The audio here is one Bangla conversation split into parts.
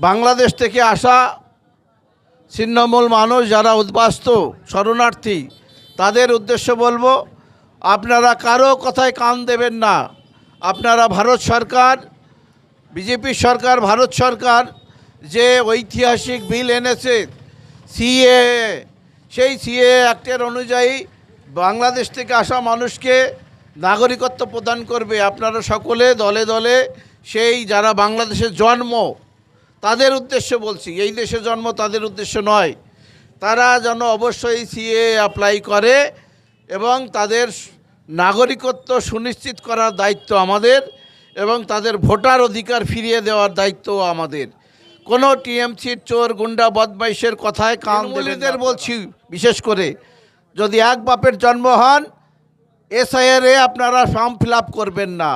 বাংলাদেশ থেকে আসা ছিন্নমূল মানুষ যারা উদ্বাস্ত, শরণার্থী, তাদের উদ্দেশ্য বলব, আপনারা কারও কথায় কান দেবেন না। আপনারা ভারত সরকার, বিজেপি সরকার, ভারত সরকার, যে ঐতিহাসিক বিল এনেছে সিএ সেই সিএ অ্যাক্টের অনুযায়ী বাংলাদেশ থেকে আসা মানুষকে নাগরিকত্ব প্রদান করবে। আপনারা সকলে দলে দলে সেই যারা বাংলাদেশের জন্ম তাদের উদ্দেশ্য বলছি, এই দেশে জন্ম তাদের উদ্দেশ্য নয়। তারা যেন অবশ্যই সিএ অ্যাপ্লাই করে এবং তাদের নাগরিকত্ব সুনিশ্চিত করার দায়িত্ব আমাদের এবং তাদের ভোটার অধিকার ফিরিয়ে দেওয়ার দায়িত্ব আমাদের। কোনো টিএমসির চোর, গুন্ডা, বদমাইশের কথায় কান দেবেদের বলছি, বিশেষ করে যদি এক বাপের জন্ম হন এসআইআরে আপনারা ফর্ম ফিল করবেন না।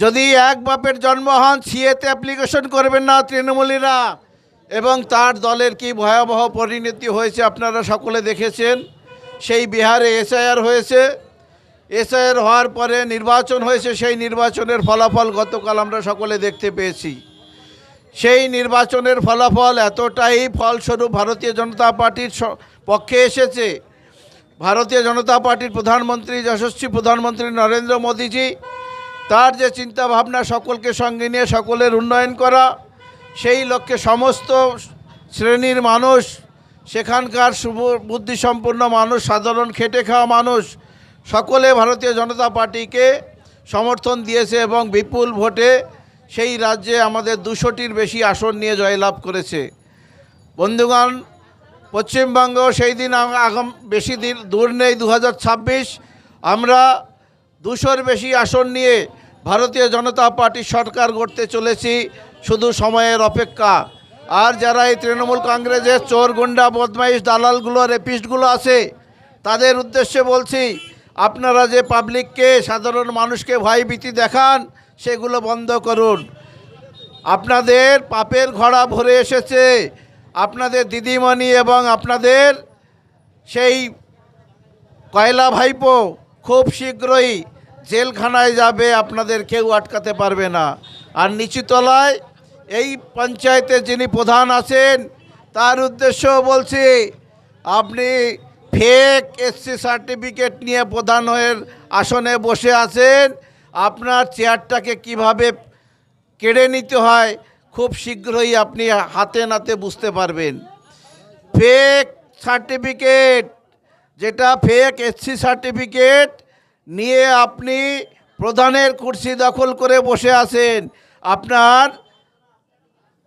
যদি এক বাপের জন্ম হন, সিএতে অ্যাপ্লিকেশন করবেন না তৃণমূলীরা। এবং তার দলের কি ভয়াবহ পরিণতি হয়েছে আপনারা সকলে দেখেছেন? সেই বিহারে এসআইআর হয়েছে। এসআইআর হওয়ার পরে নির্বাচন হয়েছে, সেই নির্বাচনের ফলাফল গতকাল আমরা সকলে দেখতে পেয়েছি। সেই নির্বাচনের ফলাফল এতটাই ফলস্বরূপ ভারতীয় জনতা পার্টির পক্ষে এসেছে। ভারতীয় জনতা পার্টির প্রধানমন্ত্রী, যশস্বী প্রধানমন্ত্রী নরেন্দ্র মোদীজি তার যে চিন্তা ভাবনা সকলকে সঙ্গে নিয়ে সকলের উন্নয়ন করা, সেই লক্ষ্যে সমস্ত শ্রেণির মানুষ, সেখানকার বুদ্ধিসম্পন্ন মানুষ, সাধারণ খেটে খাওয়া মানুষ, সকলে ভারতীয় জনতা পার্টিকে সমর্থন দিয়েছে এবং বিপুল ভোটে সেই রাজ্যে আমাদের দুশোটির বেশি আসন নিয়ে জয়লাভ করেছে। বন্ধুগণ, পশ্চিমবঙ্গ সেই দিন আগ- আগাম, বেশি দিন দূর নেই দু হাজার ছাব্বিশ। আমরা দুশোর বেশি আসন নিয়ে ভারতীয় জনতা পার্টি সরকার গড়তে চলেছি, শুধু সময়ের অপেক্ষা। আর যারা এই তৃণমূল কংগ্রেসের চোর, গুন্ডা, বদমাইশ, দালালগুলো, রেপিস্টগুলো আছে, তাদের উদ্দেশ্যে বলছি, আপনারা যে পাবলিককে, সাধারণ মানুষকে ভয়ভীতি দেখান, সেগুলো বন্ধ করুন। আপনাদের পাপের ঘোড়া ভরে এসেছে, আপনাদের দিদিমণি এবং আপনাদের সেই কয়লা ভাইপো খুব শীঘ্রই জেলখানায় যাবে, আপনাদের কেউ আটকাতে পারবে না। আর নিচুতলায় এই পঞ্চায়েতে যিনি প্রধান আছেন, তার উদ্দেশ্য বলছি, আপনি ফেক এসসি সার্টিফিকেট নিয়ে প্রধান হয়ে আসনে বসে আছেন, আপনার চেয়ারটাকে কীভাবে কেড়ে নিতে হয়, খুব শীঘ্রই আপনি হাতে নাতে বুঝতে পারবেন। ফেক সার্টিফিকেট যেটা ফেক এসসি সার্টিফিকেট নিয়ে আপনি প্রধানের কুর্সি দখল করে বসে আছেন, আপনার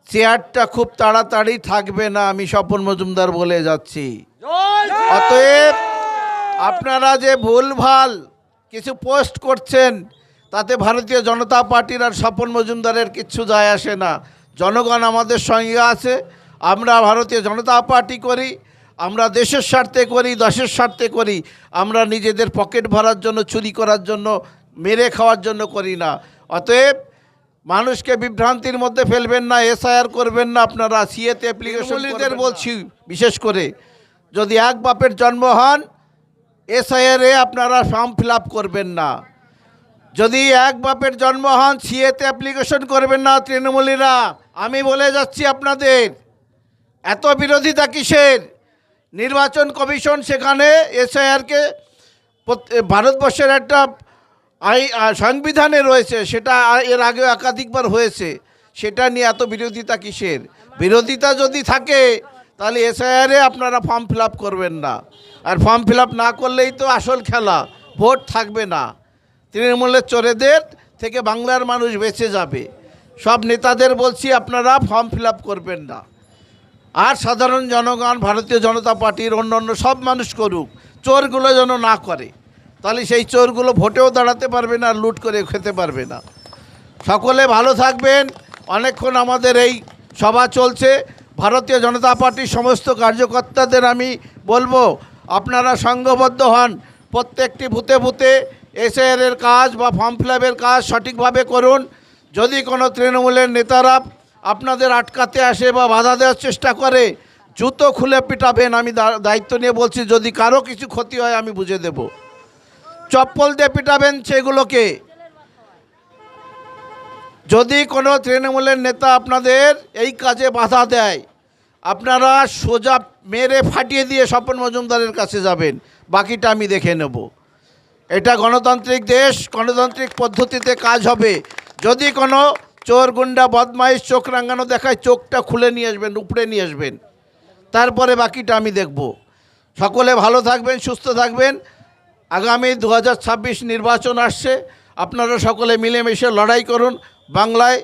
চেয়ারটা খুব তাড়াতাড়ি থাকবে না, আমি স্বপন মজুমদার বলে যাচ্ছি। অতএব আপনারা যে ভুলভাল কিছু পোস্ট করছেন, তাতে ভারতীয় জনতা পার্টির আর স্বপন মজুমদারের কিচ্ছু যায় আসে না। জনগণ আমাদের সঙ্গে আছে, আমরা ভারতীয় জনতা পার্টি করি আমরা দেশের স্বার্থে করি দেশের স্বার্থে করি আমরা নিজেদের পকেট ভরার জন্য চুরি করার জন্য মেরে খাওয়ার জন্য করি না। অতএব মানুষকে বিভ্রান্তির মধ্যে ফেলবেন না এসআইআর করবেন না আপনারা সিএতে অ্যাপ্লিকেশনদের বলছি বিশেষ করে যদি এক বাপের জন্ম হন এসআইআরে আপনারা ফর্ম ফিল আপ করবেন না। যদি এক বাপের জন্ম হন সিএতে অ্যাপ্লিকেশন করবেন না তৃণমূলীরা আমি বলে যাচ্ছি আপনাদের এত বিরোধিতা কিসের? নির্বাচন কমিশন সেখানে এসআইআরকে ভারতবর্ষের একটা আই সংবিধানে রয়েছে, সেটা এর আগেও একাধিকবার হয়েছে, সেটা নিয়ে এত বিরোধিতা কিসের? বিরোধিতা যদি থাকে, তাহলে এসআইআরে আপনারা ফর্ম ফিল করবেন না। আর ফর্ম ফিল না করলেই তো আসল খেলা, ভোট থাকবে না। তৃণমূলের চোরেদের থেকে বাংলার মানুষ বেঁচে যাবে। সব নেতাদের বলছি আপনারা ফর্ম ফিল করবেন না। আর সাধারণ জনগণ, ভারতীয় জনতা পার্টির অন্য অন্য সব মানুষ করুক, চোরগুলো যেন না করে। তাহলে সেই চোরগুলো ভোটেও দাঁড়াতে পারবে না লুট করে খেতে পারবে না। সকলে ভালো থাকবেন। অনেকক্ষণ আমাদের এই সভা চলছে। ভারতীয় জনতা পার্টির সমস্ত কার্যকর্তাদের আমি বলব, আপনারা সংঘবদ্ধ হন। প্রত্যেকটি ভূতে ভূতে এসআইআরের কাজ বা ফর্ম ফিল কাজ সঠিকভাবে করুন। যদি কোনো তৃণমূলের নেতারা আপনাদের আটকাতে আসে বা বাধা দেওয়ার চেষ্টা করে, জুতো খুলে পিটাবেন, আমি দায়িত্ব নিয়ে বলছি, যদি কারও কিছু ক্ষতি হয় আমি বুঝে দেব। চপ্পল দিয়ে পিটাবেন সেগুলোকে। যদি কোনো তৃণমূলের নেতা আপনাদের এই কাজে বাধা দেয়, আপনারা সোজা মেরে ফাটিয়ে দিয়ে স্বপন মজুমদারের কাছে যাবেন, বাকিটা আমি দেখে নেব। এটা গণতান্ত্রিক দেশ, গণতান্ত্রিক পদ্ধতিতে কাজ হবে। যদি কোনো চোর গুন্ডা, বদমাইশ, চোখ রাঙানো দেখায় চোখটা খুলে নিয়ে আসবেন, উপড়ে নিয়ে আসবেন। তারপরে বাকিটা আমি দেখব। সকলে ভালো থাকবেন, সুস্থ থাকবেন। আগামী দু হাজার ছাব্বিশ নির্বাচন আসছে। আপনারা সকলে মিলেমিশে লড়াই করুন। বাংলায়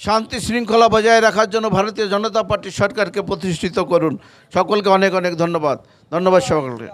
শান্তি শৃঙ্খলা বজায় রাখার জন্য ভারতীয় জনতা পার্টি সরকারকে প্রতিষ্ঠিত করুন। সকলকে অনেক অনেক ধন্যবাদ। ধন্যবাদ সকলকে।